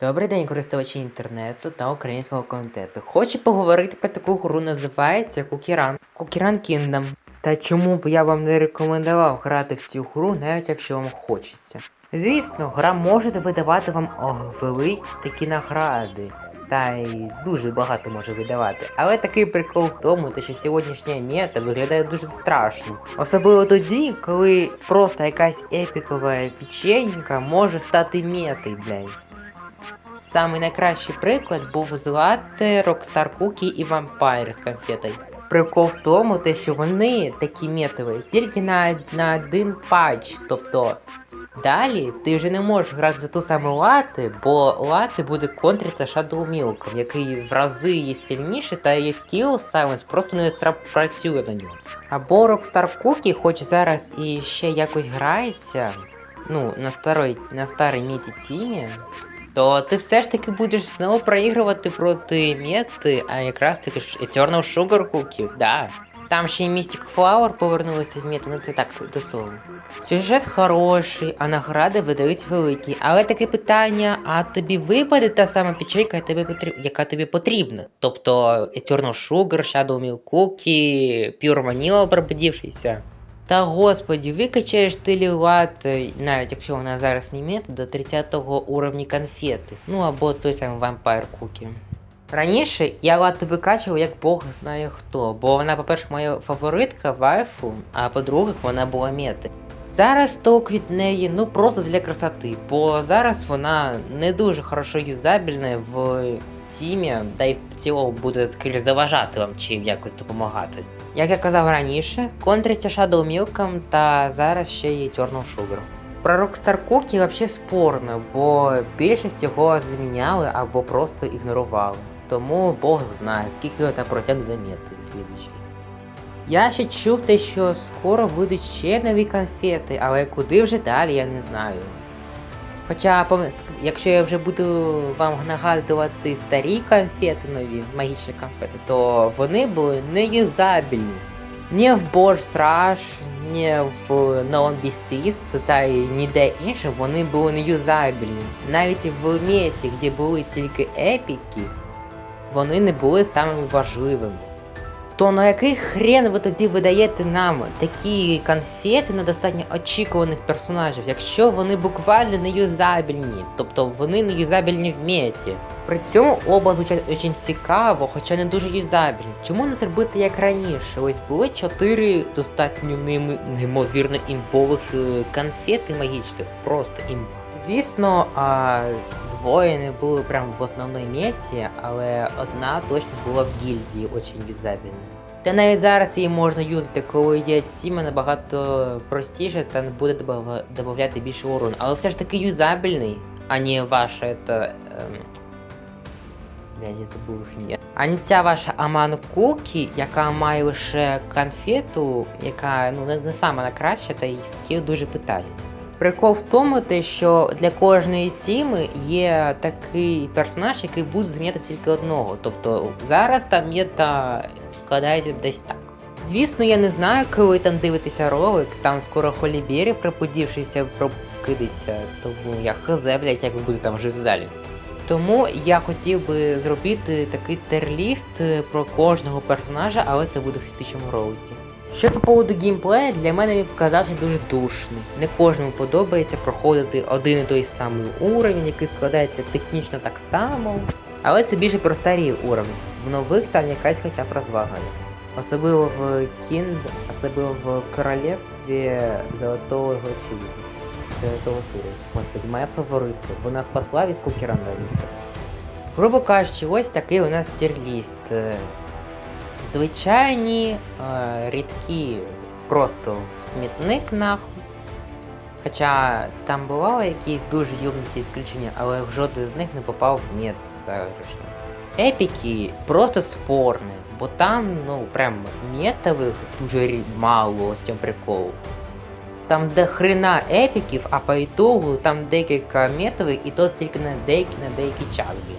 Добрий день, користувачі інтернету та українського контенту. Хочу поговорити про таку гру, називається Кукіран. Кукіран Kingdom. Та чому б я вам не рекомендував грати в цю гру, навіть якщо вам хочеться. Звісно, гра може видавати вам великі такі награди. Та й дуже багато може видавати. Але такий прикол в тому, що сьогоднішня мета виглядає дуже страшно. Особливо тоді, коли просто якась епікова печенька може стати метою, блядь. Самий найкращий приклад був з Latte, Rockstar Cookie і Vampire з конфетою. Прикол в тому, те, що вони такі метові тільки на, на один патч. Тобто далі ти вже не можеш грати за ту саму лати, бо лати буде контритися Shadow Milk, який в рази є сильніший та є скіл Silence просто не працює на ньому. Або Rockstar Cookie, хоч зараз і ще якось грається, ну, на старій, на старій міті тімі, то ти все ж таки будеш знову проігрувати проти мети, а якраз таки ж Eternal Sugar Cookie, да. Там ще й Mystic Flower повернулися в мету, ну це так до слова. Сюжет хороший, а награди видають великі. Але таке питання: а тобі випаде та сама печенька, яка тобі, потрібна? Тобто Eternal Sugar, Shadow Milk Cookie, Pure Vanilla пробудившийся. Та господі, викачаєш ти лілат, навіть якщо вона зараз не до 30-го уровня конфети. Ну або той самий Vampire Cookie. Раніше я лати викачував як Бог знає хто, бо вона, по-перше, моя фаворитка вайфу, а по-друге, вона була мети. Зараз толк від неї ну просто для красоти, бо зараз вона не дуже хорошо юзабельна в тімі, та й в цілому буде скоріше заважати вам чи якось допомагати. Як я казав раніше, контриться Shadow Milk та зараз ще й Eternal Sugar. Про Rockstar Cookie взагалі спорно, бо більшість його заміняли або просто ігнорували. Тому Бог знає, скільки там процент заміти слідуючий. Я ще чув те, що скоро будуть ще нові конфети, але куди вже далі, я не знаю. Хоча, якщо я вже буду вам нагадувати старі конфети нові, магічні конфети, то вони були не юзабельні. Ні в Bosch Rush, ні в No Beasties, та й ніде інше вони були не юзабельні. Навіть в меті, де були тільки епіки, вони не були самими важливими. То на який хрен ви тоді видаєте нам такі конфети на достатньо очікуваних персонажів, якщо вони буквально не юзабельні, тобто вони не юзабельні в меті. При цьому оба звучать дуже цікаво, хоча не дуже юзабельні. Чому не зробити як раніше? Ось були чотири достатньо ним, неймовірно імбових е, конфети магічних, просто ім. Звісно, а, двоє не були прям в основній меті, але одна точно була в гільдії очень юзабельна. Та навіть зараз її можна юзати, коли є тіма набагато простіше та не буде додавати більше урону. Але все ж таки юзабельний, а не ваша это. Ем... Блядь, я забув їх ім'я. А не ця ваша Аман Кукі, яка має лише конфету, яка ну не, не сама найкраща, та її скіл дуже питальний. Прикол в тому, те, що для кожної тіми є такий персонаж, який буде змінити тільки одного. Тобто зараз там мета складається десь так. Звісно, я не знаю, коли там дивитеся ролик, там скоро холібєрі приподівшися прокидиться, тому я хз, блять, як ви будете там жити далі. Тому я хотів би зробити такий терліст е, про кожного персонажа, але це буде в слідчому ролиці. Що по поводу геймплея, для мене він показався дуже душний. Не кожному подобається проходити один і той самий уровень, який складається технічно так само. Але це більше про старі уровні. В нових там якась хоча б розвага. Особливо в Кінд, особливо в королівстві Золотого Глачівки. Сурі. Господи, моя фаворитка. Вона спасла від кукера навіть. Грубо кажучи, ось такий у нас тірліст. Е, Звичайні е, рідкі просто в смітник нахуй. Хоча там бували якісь дуже юбнуті ісключення, але жоден з них не попав в мет заграшні. Епіки просто спорні, бо там, ну, прям метових дуже мало з цим приколу. Там до хрена епіків, а по ітогу там декілька метових, і то тільки на деякий на деякий час, блін.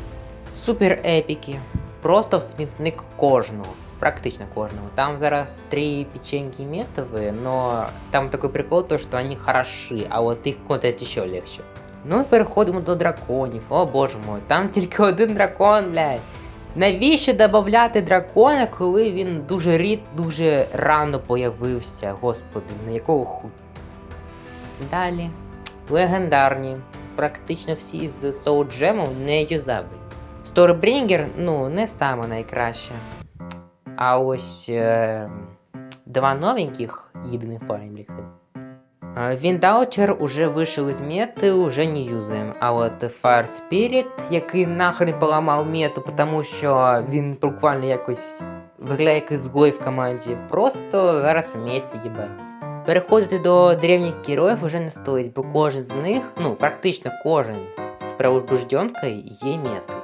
Супер епіки. Просто в смітник кожного. Практично кожного. Там зараз три печеньки метовые, но там такой прикол, то что они хороши, а вот их контрить еще легче. Ну і переходимо до драконів. О боже мой, там тільки один дракон, блядь. Навіщо додати дракона, коли він дуже рід, дуже рано появився, господи, на якого ху. Далі. Легендарні. Практично всі з Gem не юзабельні. Storybringer, ну, не саме найкраще. А ось е, два новеньких єдиних парень Віндаучер уже вийшов із мети, уже не юзаємо. А от Fire Spirit, який нахрен поламав мету, тому що він буквально якось виглядає як ізгой в команді, просто зараз в меті їбе. Переходити до древніх героїв вже не стоїть, бо кожен з них, ну практично кожен з пробужденкою є метою.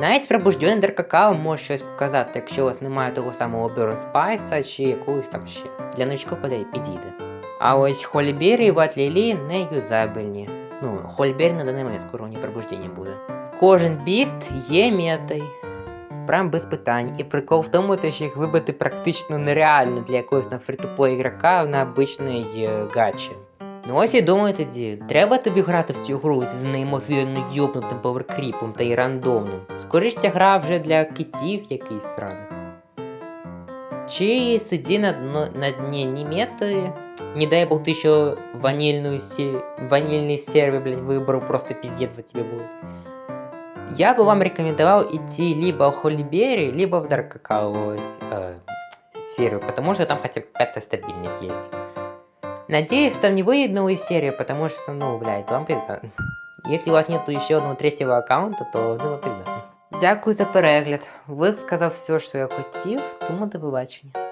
Навіть пробуждений Деркакао може щось показати, якщо у вас немає того самого Burn Spice чи якогось там ще. Для новичків подай підійде. А ось Холібері і Ватлілі не юзабельні. Ну, Холібері на даний момент скоро не пробуждення буде. Кожен біст є метой Прям без питань. І прикол в тому, те, що їх вибити практично нереально для якогось на фрітупо ігрока на обичний е, гачі. Ну ось і думаю тоді, треба тобі грати в цю гру з неймовірно йобнутим поверкріпом та й рандомним. Скоріш ця гра вже для китів якийсь сраних. Чи сиди на, дно, на дне неметы, не дай бог ты еще ванильную се... ванильный сервер, блядь, выбрал, просто пиздец по тебе будет. Я бы вам рекомендовал идти либо в Холибери, либо в Dark Cacao э, серию, потому что там хотя бы какая-то стабильность есть. Надеюсь, там не выйдет новую серию, потому что, ну, блядь, вам пизда. Если у вас нету еще одного третьего аккаунта, то ну, вам пизда. Дякую за перегляд. Висказав все, що я хотів, тому до побачення.